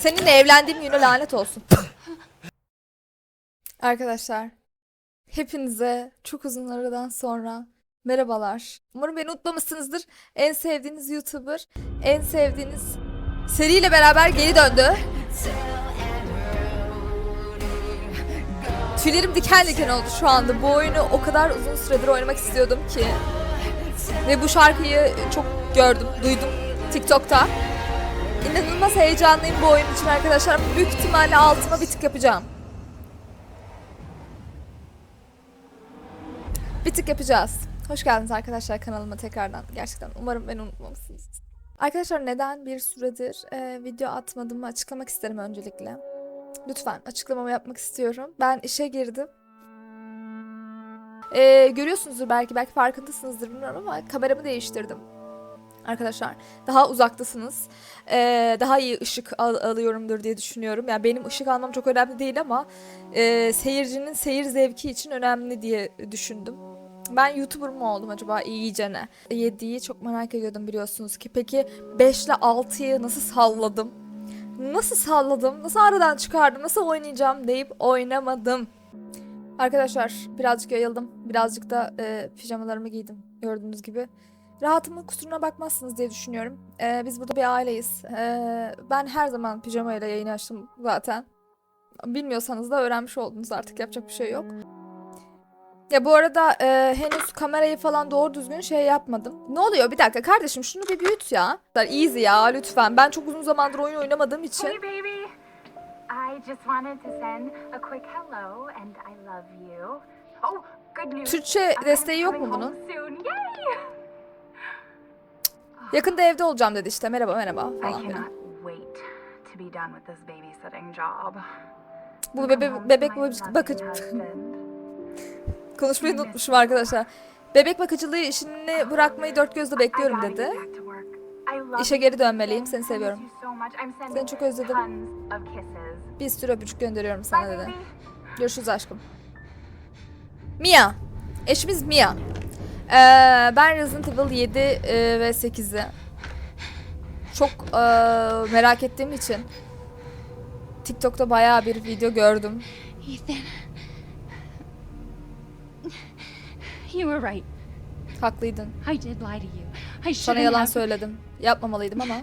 Seninle evlendiğim güne lanet olsun. Arkadaşlar, hepinize çok uzun aradan sonra merhabalar. Umarım beni unutmamışsınızdır. En sevdiğiniz YouTuber, en sevdiğiniz seriyle beraber geri döndü. Tüylerim diken diken oldu şu anda. Bu oyunu o kadar uzun süredir oynamak istiyordum ki. Ve bu şarkıyı çok gördüm, duydum TikTok'ta. İnanılmaz heyecanlıyım bu oyun için arkadaşlar. Büyük ihtimalle altıma bir tık yapacağım. Bir tık yapacağız. Hoş geldiniz arkadaşlar kanalıma tekrardan. Gerçekten umarım beni unutmamışsınız. Arkadaşlar neden bir süredir e, video atmadığımı açıklamak isterim öncelikle. Lütfen açıklamamı yapmak istiyorum. Ben işe girdim. E, görüyorsunuzdur belki, belki farkındasınızdır bilmiyorum ama kameramı değiştirdim. Arkadaşlar daha uzaktasınız. Ee, daha iyi ışık al- alıyorumdur diye düşünüyorum. Yani benim ışık almam çok önemli değil ama e, seyircinin seyir zevki için önemli diye düşündüm. Ben YouTuber mı oldum acaba iyicene? 7'yi çok merak ediyordum biliyorsunuz ki. Peki 5 ile 6'yı nasıl salladım? Nasıl salladım? Nasıl aradan çıkardım? Nasıl oynayacağım deyip oynamadım. Arkadaşlar birazcık yayıldım. Birazcık da e, pijamalarımı giydim gördüğünüz gibi. Rahatımın kusuruna bakmazsınız diye düşünüyorum. Ee, biz burada bir aileyiz. Ee, ben her zaman pijamayla yayın açtım zaten. Bilmiyorsanız da öğrenmiş oldunuz artık yapacak bir şey yok. Ya bu arada e, henüz kamerayı falan doğru düzgün şey yapmadım. Ne oluyor? Bir dakika kardeşim şunu bir büyüt ya. Easy ya lütfen. Ben çok uzun zamandır oyun oynamadığım için. Hey, baby. I just wanted to send a quick hello and I love you. Oh, good news. Türkçe desteği yok mu bunun? Yakında evde olacağım dedi işte. Merhaba merhaba falan filan. Bu bebe bebek bakıcı konuşmayı unutmuşum arkadaşlar. Bebek bakıcılığı işini bırakmayı dört gözle bekliyorum dedi. İşe geri dönmeliyim. Seni seviyorum. Seni çok özledim. Bir sürü öpücük gönderiyorum sana dedi. Görüşürüz aşkım. Mia. Eşimiz Mia. Ee, ben Resident Evil 7 e, ve 8'i çok e, merak ettiğim için TikTok'ta bayağı bir video gördüm. Ethan. You were right. Haklıydın. I did lie to you. Sana I shouldn't yalan söyledim. Yapmamalıydım ama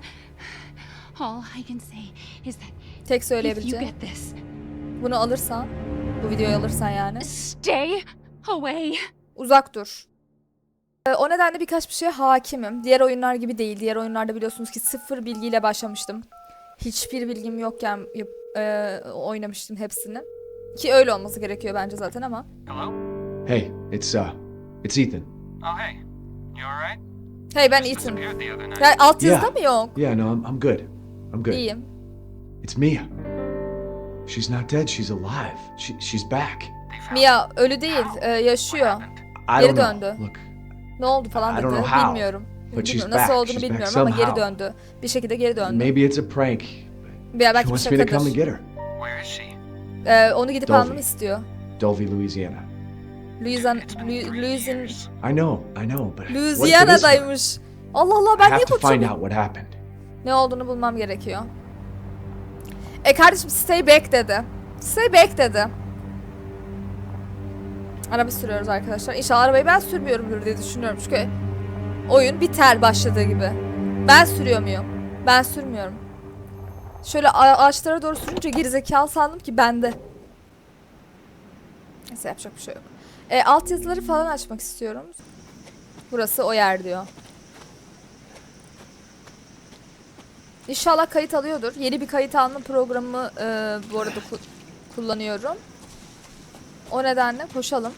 All I can say is that tek if you söyleyebileceğim get this, bunu alırsan, bu videoyu alırsan yani stay away. uzak dur. Ee, O nedenle birkaç bir şeye hakimim. Diğer oyunlar gibi değil. Diğer oyunlarda biliyorsunuz ki sıfır bilgiyle başlamıştım. Hiçbir bilgim yokken yap- e, oynamıştım hepsini. Ki öyle olması gerekiyor bence zaten ama. Hello? Hey, it's uh, it's Ethan. Oh, hey. You alright? Hey ben Ethan. Ya alt yazıda Yeah. mı yok? Yeah, no, I'm, I'm good. I'm good. İyiyim. It's Mia. She's not dead. She's alive. She, she's back. Mia ölü değil, e, yaşıyor. Geri döndü. Look, Ne oldu falan I dedi. don't know how, Bilmiyorum. but she's Bilmiyorum. Nasıl back. olduğunu She's back bilmiyorum ama geri somehow. döndü. Bir şekilde geri döndü. maybe it's a prank. Ya She belki bir wants me to come and şakadır. get her. Where is she? Ee, onu gidip Dolphy. almamı istiyor. Dulvey, Louisiana. Louisiana, It's been Lu- three Louisiana, years. I know, I know, but what if it is her? Louisiana'daymış. Allah Allah I ben have niye to find out what happened. Ne olduğunu bulmam gerekiyor. E kardeşim stay back dedi. Stay back dedi. Araba sürüyoruz arkadaşlar. İnşallah arabayı ben sürmüyorumdur diye düşünüyorum. Çünkü oyun biter başladığı gibi. Ben sürüyor muyum? Ben sürmüyorum. Şöyle ağaçlara doğru sürünce gerizekalı sandım ki bende. Neyse yapacak bir şey yok. E, alt yazıları falan açmak istiyorum. Burası o yer diyor. İnşallah kayıt alıyordur. Yeni bir kayıt alma programı e, bu arada ku- kullanıyorum. O nedenle koşalım.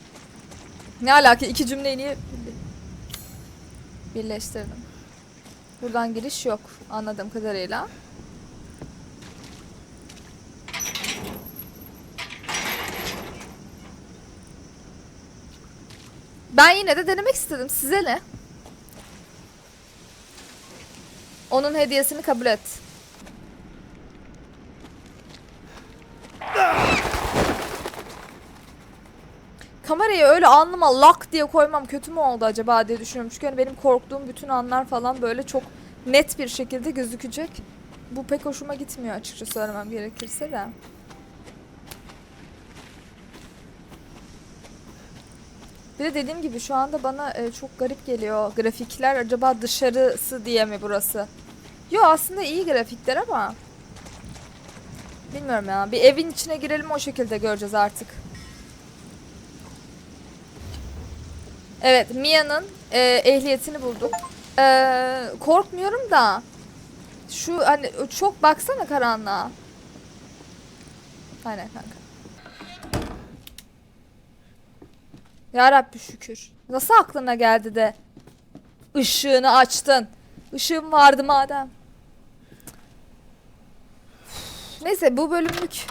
Ne alaka iki cümleyi niye birleştirdim? Buradan giriş yok anladığım kadarıyla. Ben yine de denemek istedim. Size ne? Onun hediyesini kabul et. Kamerayı öyle alnıma lak diye koymam kötü mü oldu acaba diye düşünüyorum. Çünkü hani benim korktuğum bütün anlar falan böyle çok net bir şekilde gözükecek. bu pek hoşuma gitmiyor açıkça söylemem gerekirse de. Bir de dediğim gibi şu anda bana e, çok garip geliyor grafikler. Acaba dışarısı diye mi burası? Yo aslında iyi grafikler ama bilmiyorum ya. Bir evin içine girelim o şekilde göreceğiz artık. Evet, Mia'nın e, ehliyetini bulduk. E, korkmuyorum da şu hani çok baksana karanlığa. Aynen kanka. Ya Rabbi şükür. Nasıl aklına geldi de ışığını açtın? Işığım vardı madem. Neyse bu bölümlük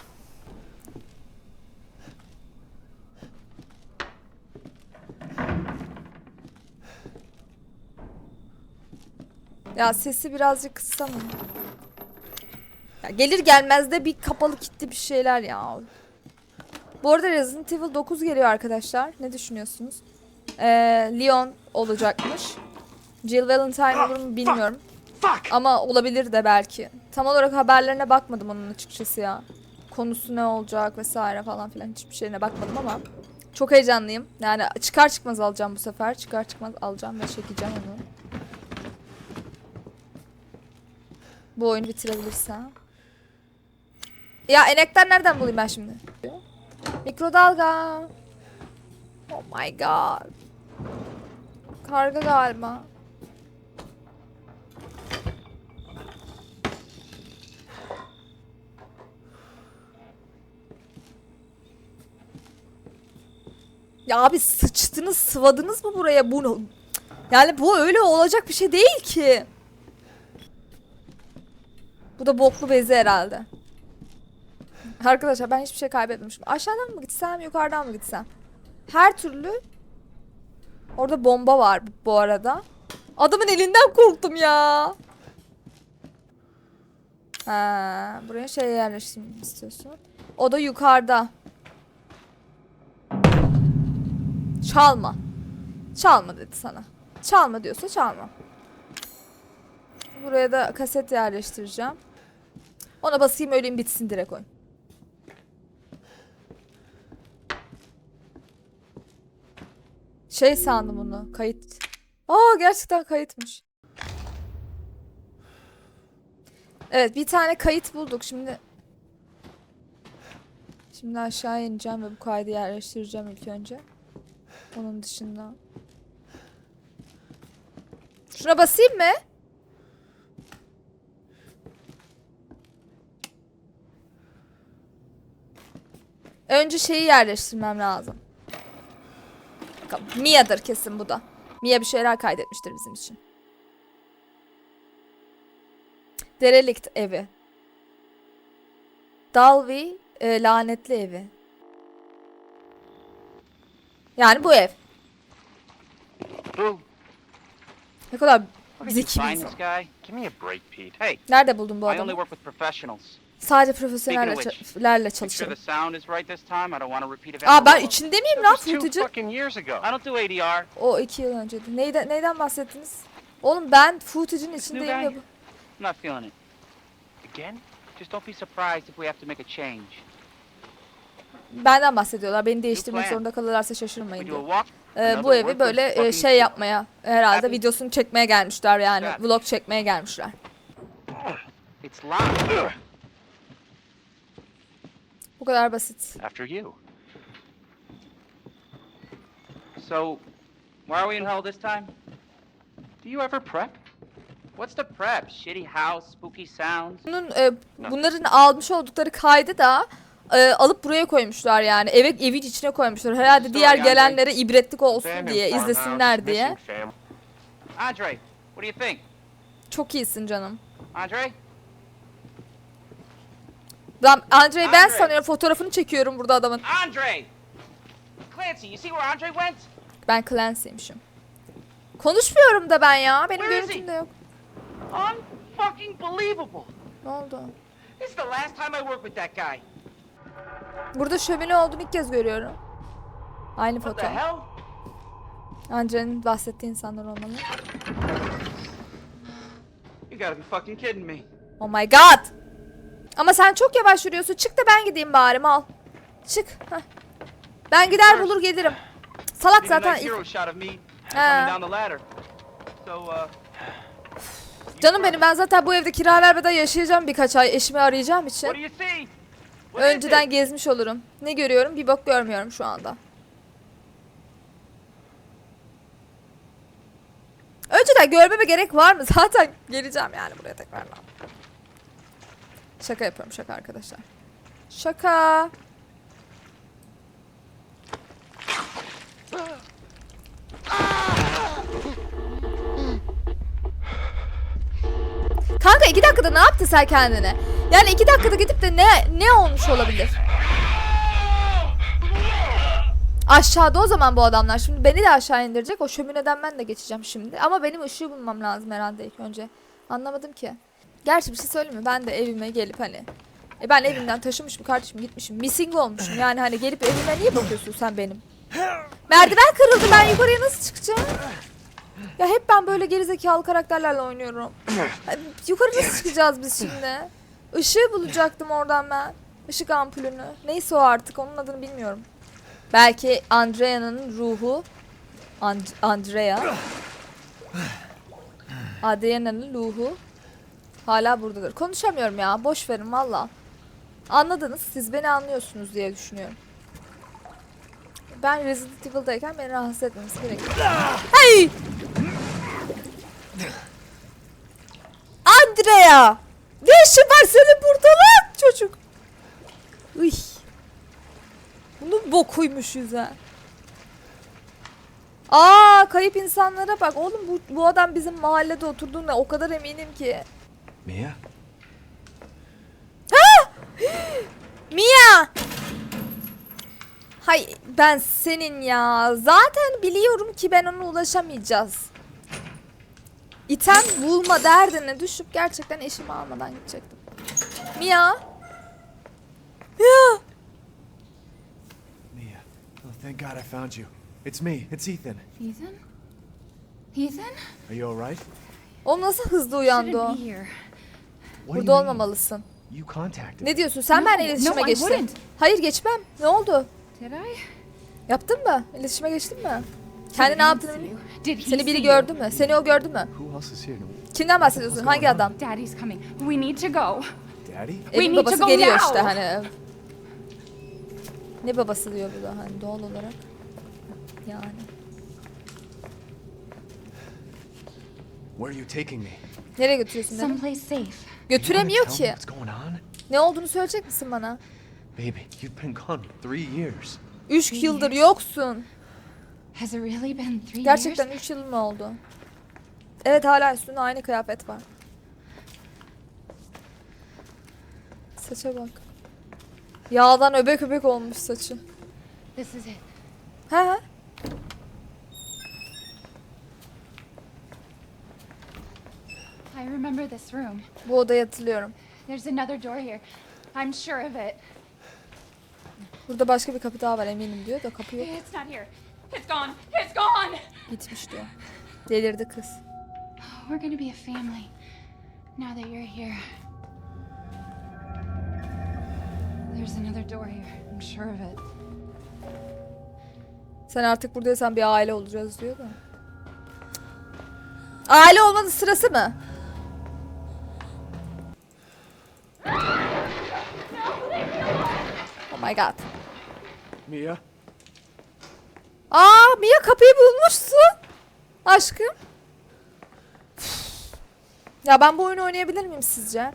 Ya sesi birazcık kıssam mı? Ya gelir gelmez de bir kapalı kilitli bir şeyler ya. Bu arada Resident Evil 9 geliyor arkadaşlar. Ne düşünüyorsunuz? Ee, Leon olacakmış. Jill Valentine olur mu bilmiyorum. Ama olabilir de belki. Tam olarak haberlerine bakmadım onun açıkçası ya. Konusu ne olacak vesaire falan filan hiçbir şeyine bakmadım ama çok heyecanlıyım. Yani çıkar çıkmaz alacağım bu sefer. Çıkar çıkmaz alacağım ve çekeceğim onu. Bu oyunu bitirebilirsem. Ya enekten nereden bulayım ben şimdi? Mikrodalga. Oh my god. Karga galiba. Ya abi sıçtınız sıvadınız mı buraya bunu? Yani bu öyle olacak bir şey değil ki. Bu da boklu bezi herhalde. Arkadaşlar ben hiçbir şey kaybetmemişim. Aşağıdan mı gitsem yukarıdan mı gitsem? Her türlü Orada bomba var bu arada. Adamın elinden korktum ya. Ha, buraya şey yerleştirmek istiyorsun. O da yukarıda. Çalma. Çalma dedi sana. Çalma diyorsa çalma. Buraya da kaset yerleştireceğim. Ona basayım öleyim bitsin direkt oyun. Şey sandım bunu. Kayıt. Aa gerçekten kayıtmış. Evet bir tane kayıt bulduk. Şimdi Şimdi aşağı ineceğim ve bu kaydı yerleştireceğim ilk önce. Onun dışında. Şuna basayım mı? Önce şeyi yerleştirmem lazım. Bakalım, Mia'dır kesin bu da. Mia bir şeyler kaydetmiştir bizim için. Derelikt evi. Dalvi e, lanetli evi. Yani bu ev. Ne kadar zeki bir insan. Nerede buldun bu adamı? Sadece profesyonellerle çalışırım. Aa ben içinde miyim lan ADR. O iki yıl önceydi. Neyden, neyden bahsettiniz? Oğlum ben footage'ın içindeyim ya. bu- not feeling it. Again? Just don't be surprised if we have to make a change. Benden bahsediyorlar. Beni değiştirmek zorunda kalırlarsa şaşırmayın diyor. Ee, bu evi böyle e, şey yapmaya herhalde videosunu çekmeye gelmişler yani. Vlog çekmeye gelmişler. It's locked. Bu kadar basit. After you. So, why are we in hell this time? Do you ever prep? What's the prep? Shitty house, spooky sounds. Bunun e, bunların almış oldukları kaydı da e, alıp buraya koymuşlar yani. Eve evin içine koymuşlar. Herhalde diğer gelenlere ibretlik olsun diye, izlesinler diye. Andre, what do you think? Çok iyisin canım. Andre? Ben Andre'yi ben Andre. sanıyorum fotoğrafını çekiyorum burada adamın. Andre! Clancy, you see where Andre went? Ben Clancy'ymişim. Konuşmuyorum da ben ya. Benim Where is görüntüm he? de yok. Unfucking believable! Ne oldu? This is the last time I work with that guy. Burada şömine olduğunu ilk kez görüyorum. Aynı What foto. the hell? Andre'nin bahsettiği insanlar olmalı. You gotta be fucking kidding me. Oh my god. Ama sen çok yavaş yürüyorsun. Çık da ben gideyim bari mal. Çık. Heh. Ben gider bulur gelirim. Salak zaten Ha. uh, Canım benim ben zaten bu evde kira vermeden yaşayacağım birkaç ay eşimi arayacağım için. Önceden gezmiş olurum. Ne görüyorum? Bir bok görmüyorum şu anda. Önceden görmeme gerek var mı? Zaten geleceğim yani buraya tekrardan. Şaka yapıyorum şaka arkadaşlar. Şaka. Kanka iki dakikada ne yaptın sen kendine? Yani iki dakikada gidip de ne ne olmuş olabilir? Aşağıda o zaman bu adamlar. Şimdi beni de aşağı indirecek. O şömineden ben de geçeceğim şimdi. Ama benim ışığı bulmam lazım herhalde ilk önce. Anlamadım ki. Gerçi bir şey söyleyeyim mi? Ben de evime gelip hani e ben evimden taşımışım kardeşim gitmişim. Missing olmuşum. Yani hani gelip evime niye bakıyorsun sen benim? Merdiven kırıldı. Ben yukarıya nasıl çıkacağım? Ya hep ben böyle gerizekalı karakterlerle oynuyorum. Yukarı nasıl çıkacağız biz şimdi? Işığı bulacaktım oradan ben. Işık ampulünü. Neyse o artık onun adını bilmiyorum. Belki Andrea'nın ruhu And- Andrea Adriana'nın ruhu hala buradadır. Konuşamıyorum ya. Boş verin valla. Anladınız. Siz beni anlıyorsunuz diye düşünüyorum. Ben Resident Evil'dayken beni rahatsız etmemesi gerekiyor. Hey! Andrea! Ne işin var senin burada lan çocuk? Uy. Bunun bokuymuşuz ha. Aa kayıp insanlara bak. Oğlum bu, bu adam bizim mahallede oturduğuna o kadar eminim ki. Mia? Mia! Hay ben senin ya. Zaten biliyorum ki ben ona ulaşamayacağız. İtem bulma derdine düşüp gerçekten eşimi almadan gidecektim. Mia! Mia! Mia. Oh, thank God I found you. It's me. It's Ethan. Ethan? Ethan? Are you alright? O nasıl hızlı uyandı o? Burada olmamalısın. Ne diyorsun? Sen No, benimle iletişime no, I geçtin. wouldn't. Hayır geçmem. Ne oldu? Yaptın mı? İletişime geçtin mi? Kendi ne yaptığını Seni biri gördü mü? Seni o gördü mü? Kimden bahsediyorsun? Hangi adam? Daddy's coming. We need to go. Daddy? Evin babası geliyor işte hani. Ne babası diyor bu da hani doğal olarak. Yani. Where are you taking me? Nereye götürüyorsun beni? Someplace safe. Götüremiyor ki. Ne olduğunu söyleyecek misin bana? Baby, you've been gone three years. Üç yıldır yoksun. Has it really been three Gerçekten years? üç yıl mı oldu? Evet hala üstünde aynı kıyafet var. Saça bak. Yağdan öbek öbek olmuş saçı. This is it. He he. I remember this room. Bu odayı hatırlıyorum. There's another door here. I'm sure of it. Burada başka bir kapı daha var eminim diyor da kapı yok. It's not here. It's gone. It's gone. Gitmiş diyor. Delirdi kız. We're gonna be a family. Now that you're here. There's another door here. I'm sure of it. Sen artık buradaysan bir aile olacağız diyor da. Aile olmanın sırası mı? My god. Mia? Aa Mia kapıyı bulmuşsun. Aşkım. Ya ben bu oyunu oynayabilir miyim sizce?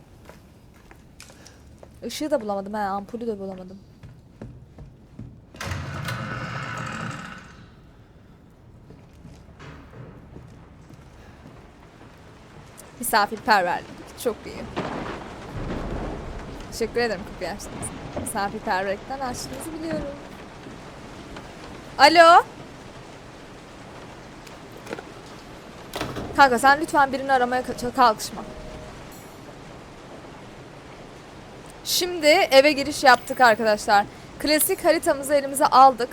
Işığı da bulamadım ha, ampulü de bulamadım. Misafirperverlik. Çok iyi. Teşekkür ederim kapıyı açtığınız için. Misafirperverlikten açtığınızı biliyorum. Alo? Kanka sen lütfen birini aramaya ka- kalkışma. Şimdi eve giriş yaptık arkadaşlar. Klasik haritamızı elimize aldık.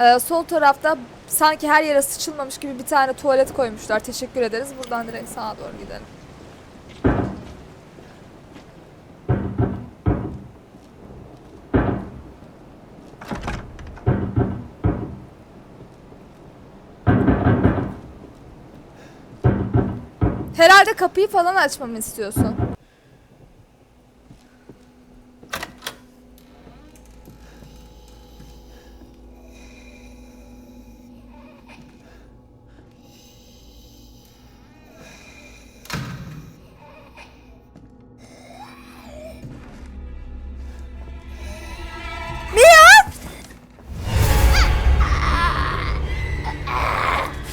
Ee, sol tarafta sanki her yere sıçılmamış gibi bir tane tuvalet koymuşlar. Teşekkür ederiz. Buradan direkt sağa doğru gidelim. Herhalde kapıyı falan açmamı istiyorsun.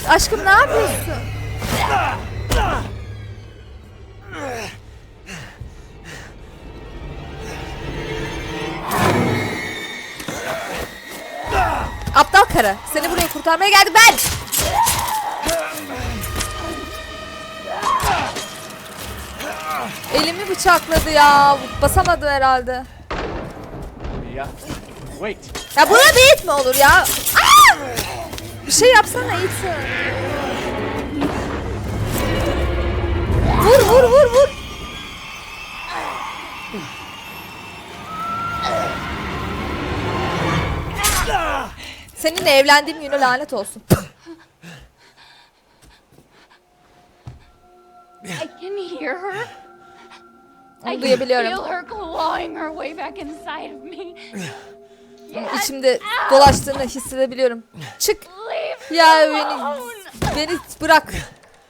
Aşkım ne yapıyorsun? Karı. Seni buraya kurtarmaya geldim ben. Elimi bıçakladı ya. Basamadı herhalde. Mia. Wait. Ya buna bir it mi olur ya? Aa! Bir şey yapsana it. Vur vur vur vur. Seninle evlendiğim güne lanet olsun. I can hear her. Onu duyabiliyorum. feel her clawing her way back inside of me. İçimde dolaştığını hissedebiliyorum. Çık. Ya beni beni bırak.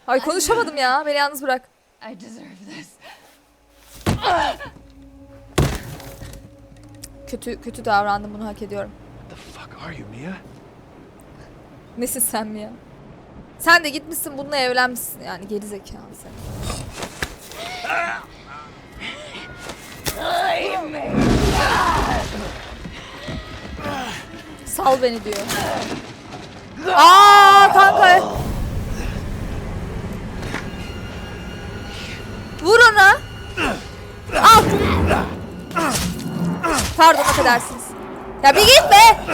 Ay konuşamadım ya. Beni yalnız bırak. I deserve this. Kötü kötü davrandım bunu hak ediyorum. Are you, Mia? Nesin sen mi ya? Sen de gitmişsin bununla evlenmişsin yani geri zekalı sen. Sal beni diyor. Aa kanka. Vur ona. Al. Pardon affedersiniz. Ya bir git be.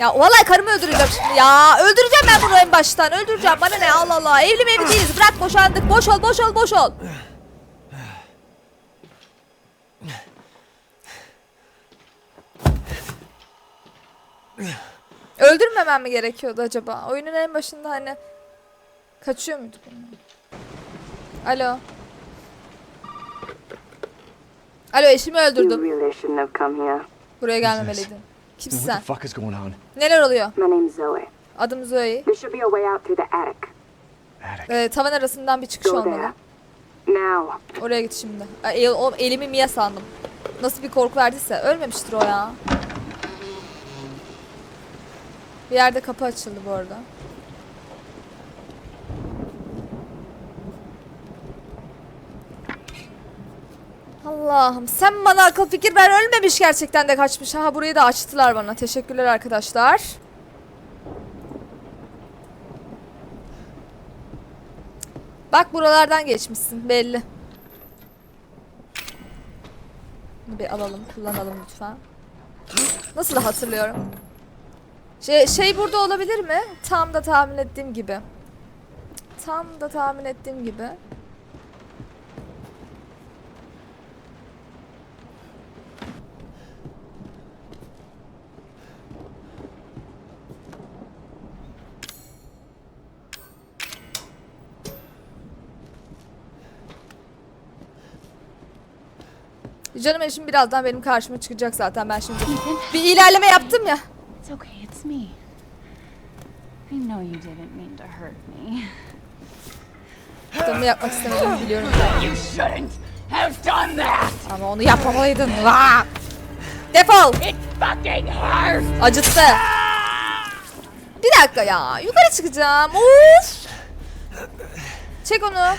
Ya vallahi karımı öldüreceğim şimdi ya. Öldüreceğim ben bunu en baştan. Öldüreceğim. Bana ne Allah Allah. Evli mi evli değiliz. Bırak boşandık. Boş ol boş ol boş ol. Öldürmemem mi gerekiyordu acaba? Oyunun en başında hani kaçıyor muyduk? Alo. Alo eşimi You öldürdüm. really shouldn't have come here. Buraya gelmemeliydin. Kimsin What sen? the fuck is going on? Neler oluyor? My name's Zoe. Adım Zoe. There should be a way out through the attic. Attic. Ee, tavan arasından bir çıkış Go olmalı. Now. Oraya git şimdi. Ay, el- o, elimi Mia sandım. Nasıl bir korku verdiyse. Ölmemiştir o ya. Bir yerde kapı açıldı bu arada. Allah'ım sen bana akıl fikir ver ölmemiş gerçekten de kaçmış. Ha burayı da açtılar bana. Teşekkürler arkadaşlar. Bak buralardan geçmişsin belli. Bunu bir alalım, kullanalım lütfen. Nasıl da hatırlıyorum. Şey, şey burada olabilir mi? Tam da tahmin ettiğim gibi. Tam da tahmin ettiğim gibi. Canım eşim birazdan benim karşıma çıkacak zaten ben şimdi. Bir ilerleme yaptım ya. it's okay. It's me. I know you didn't mean to hurt me. Canımı yapmak istemediğimi biliyorum. You shouldn't have done that. Ama onu yapmamalıydın. Vaa! Defol! It fucking hurts. Acıttı. Bir dakika ya. Yukarı çıkacağım. Uf! Çek onu.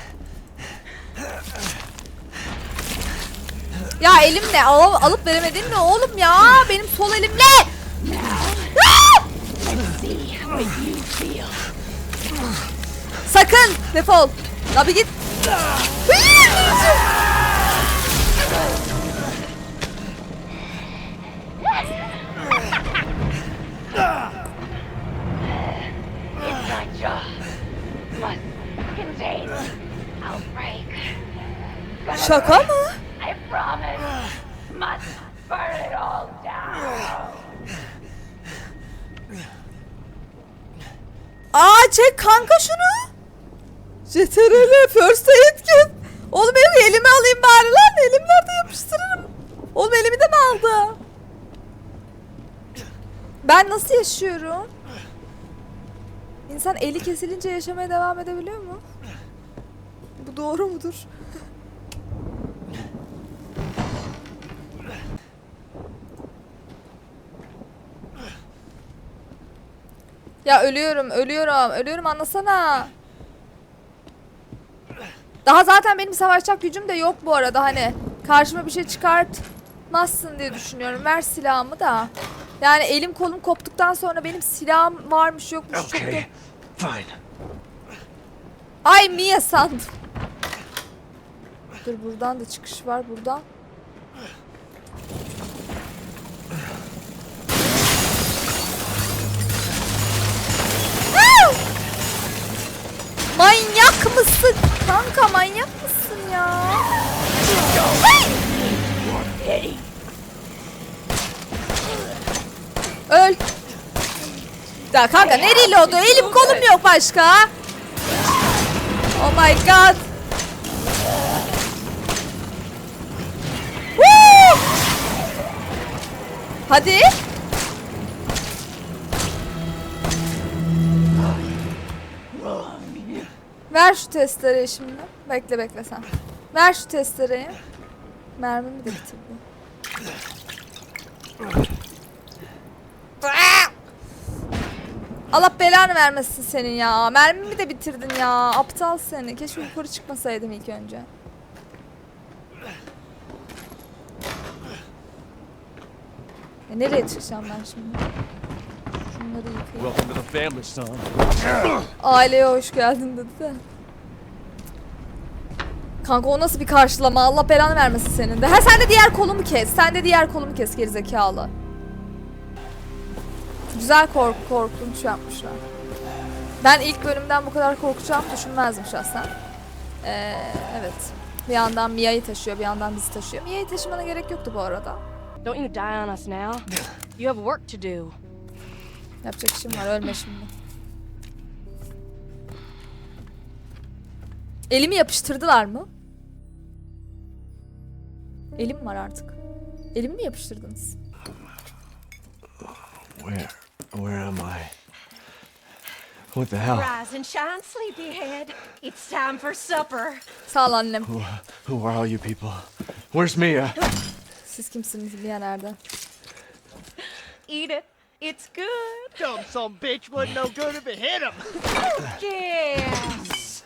Ya elimle al alıp veremedim mi oğlum ya? Benim sol elimle. Sakın defol. La bir git. Şaka mı? I promise. Must burn it all down. Aa çek kanka şunu. CTRL first aid kit. Oğlum benim elime alayım bari lan. Elim nerede yapıştırırım. Oğlum elimi de mi aldı? Ben nasıl yaşıyorum? İnsan eli kesilince yaşamaya devam edebiliyor mu? Bu doğru mudur? Ya ölüyorum, ölüyorum, ölüyorum anlasana. Daha zaten benim savaşacak gücüm de yok bu arada hani. Karşıma bir şey çıkartmazsın diye düşünüyorum. Ver silahımı da. Yani elim kolum koptuktan sonra benim silahım varmış yokmuş çok da... Okay, fine. Ay Mia sandım. Dur buradan da çıkış var buradan. Manyak mısın? Kanka manyak mısın ya? Ay! Öl. Ya kanka ne reloadu? Elim kolum yok başka. Oh my god. Woo! Hadi. Ver şu testereyi şimdi. Bekle bekle sen. Ver şu testereyi. Mermimi de bitirdi. Allah belanı vermesin senin ya. Mermimi de bitirdin ya. Aptal seni. Keşke yukarı çıkmasaydım ilk önce. E nereye çıkacağım ben şimdi? Şunları yıkayayım. Aileye hoş geldin dedi de. Kanka o nasıl bir karşılama? Allah belanı vermesin senin de. Ha sen de diğer kolumu kes. Sen de diğer kolumu kes gerizekalı. Güzel kork korkunç yapmışlar. Ben ilk bölümden bu kadar korkacağımı düşünmezdim şahsen. Ee, evet. Bir yandan Mia'yı taşıyor, bir yandan bizi taşıyor. Mia'yı taşımana gerek yoktu bu arada. Don't you die on us now. You have work to do. Yapacak işim var, ölme şimdi. Elimi yapıştırdılar mı? Elim var artık. Elimi mi yapıştırdınız? Where? Where am I? What the hell? Rise and shine, sleepyhead. It's time for supper. Sağ ol annem. Who, who are all you people? Where's Mia? Siz kimsiniz diye nerede? Eat it. It's good. Dumb some bitch wasn't no good if it hit him. Yes.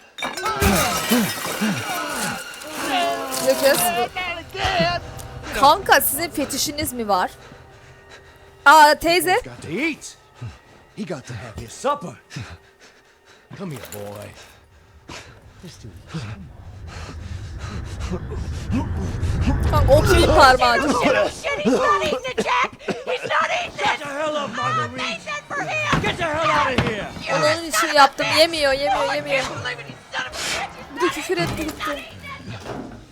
Lucas. Kanka sizin fetişiniz mi var? Aa teyze. Got to eat. He got to have his supper. Come here, boy. Let's do this. Kanka o kimin parmağı? He's not eating it, Jack. He's not eating Get it. the hell up, Marguerite. Get the hell out of here. Onun için yaptım. Yemiyor, yemiyor, yemiyor. Bir de küfür etti gitti.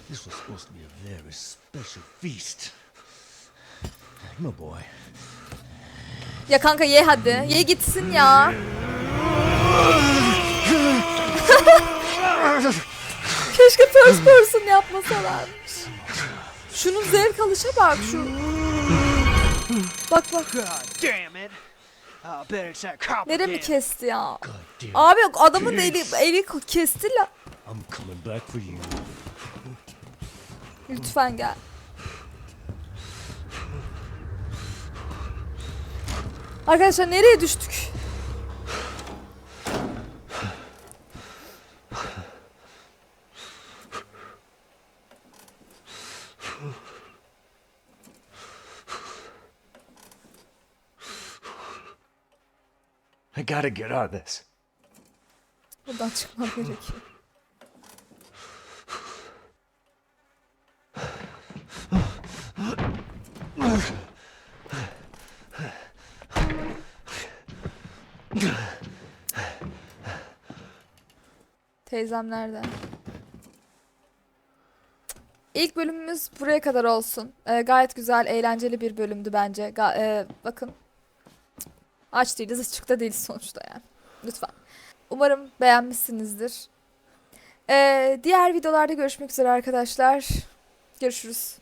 This was supposed to be a very special feast. Come on, boy. Ya kanka ye hadi. Ye gitsin ya. Keşke first person yapmasalarmış. Şunun zevk alışa bak şu. Bak bak. God damn it. I bet it's that cop Neremi again. kesti ya? Abi yok adamın eli, eli kesti la. Lütfen gel. Arkadaşlar nereye düştük? I gotta get out of this. Buradan çıkmam gerekiyor. Teyzem nerede? İlk bölümümüz buraya kadar olsun. Ee, gayet güzel, eğlenceli bir bölümdü bence. Ga- e, bakın. Aç değiliz, açıkta değiliz sonuçta yani. Lütfen. Umarım beğenmişsinizdir. Ee, diğer videolarda görüşmek üzere arkadaşlar. Görüşürüz.